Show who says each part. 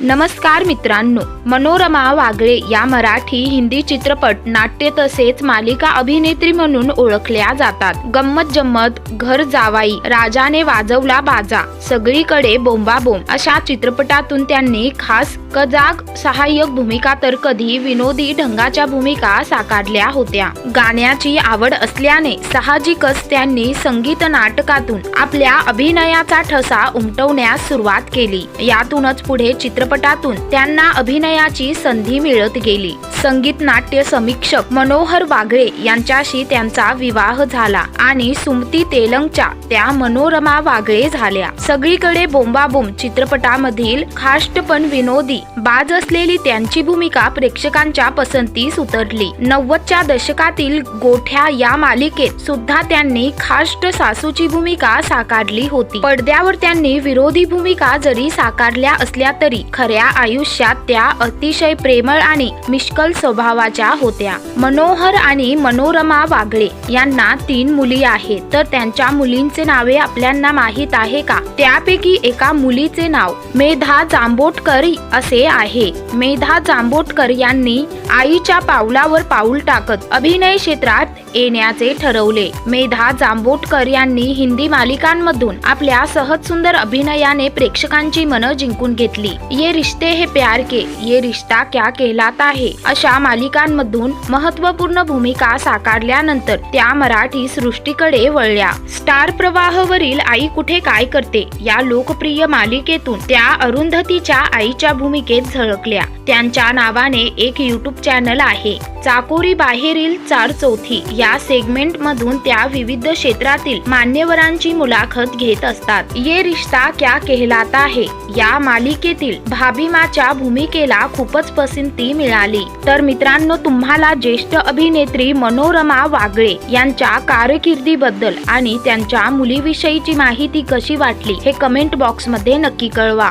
Speaker 1: नमस्कार मित्रांनो मनोरमा वागळे या मराठी हिंदी चित्रपट नाट्य तसेच मालिका अभिनेत्री म्हणून ओळखल्या जातात. गंमत जम्मत घर जावाई राजाने वाजवला बाजा सगळीकडे बोंबाबोंब अशा चित्रपटातून त्यांनी खास कजाग सहाय्यक भूमिका तर कधी विनोदी ढंगाच्या भूमिका साकारल्या होत्या. गाण्याची आवड असल्याने साहजिकच त्यांनी संगीत नाटकातून आपल्या अभिनयाचा ठसा उमटवण्यास सुरुवात केली. यातूनच पुढे चित्रपटातून त्यांना अभिनयाची संधी मिळत गेली. संगीत नाट्य समीक्षक मनोहर वागळे यांच्याशी त्यांचा विवाह झाला आणि सुमती तेलंगच्या त्या मनोरमा वागळे झाल्या. सगळीकडे बोंबाबोंब चित्रपटामधील खाष्ट पण विनोदी बाज असलेली त्यांची भूमिका प्रेक्षकांच्या पसंतीस उतरली नव्वदच्या दशकातील गोठ्या या मालिकेत सुद्धा त्यांनी खाष्ट सासूची भूमिका साकारली होती. पडद्यावर त्यांनी विरोधी भूमिका जरी साकारल्या असल्या तरी खऱ्या आयुष्यात त्या अतिशय प्रेमळ आणि मिश्कल स्वभावाच्या होत्या. मनोहर आणि मनोरमा वागळे यांना तीन मुली आहेत. तर त्यांच्या मुलींचे नावे आपल्यांना माहीत आहे का? त्यापैकी एका मुलीचे नाव मेधा जांबोटकर असे आहे. मेधा जांभोटकर यांनी आईच्या पावलावर पाऊल टाकत अभिनय क्षेत्रात येण्याचे ठरवले. मेधा जांभोटकर यांनी हिंदी मालिकांमधून आपल्या सहज सुंदर अभिनयाने प्रेक्षकांची मनं जिंकून घेतली. ये रिश्ते हे प्यार के ये रिश्ता क्या कहलाता है? अशा मालिकांमधून महत्त्वपूर्ण भूमिका साकारल्यानंतर त्या मराठी सृष्टीकडे वळल्या. स्टार प्रवाहवरील आई कुठे काय करते? या लोकप्रिय मालिकेतून त्या अरुंधतीच्या आईच्या भूमिकेत झळकल्या. त्यांच्या नावाने एक युट्यूब चॅनल आहे. चाकोरी बाहेरील चार चौथी या सेगमेंट मधून त्या विविध क्षेत्रातील मान्यवरांची मुलाखत घेत असतात. ये रिश्ता क्या कहलाता है? या मालिकेतील भाभीमाच्या भूमिकेला खूपच पसंती मिळाली. तर मित्रांनो तुम्हाला ज्येष्ठ अभिनेत्री मनोरमा वागळे यांच्या कारकिर्दीबद्दल आणि त्यांच्या मुलीविषयीची माहिती कशी वाटली हे कमेंट बॉक्समध्ये नक्की कळवा.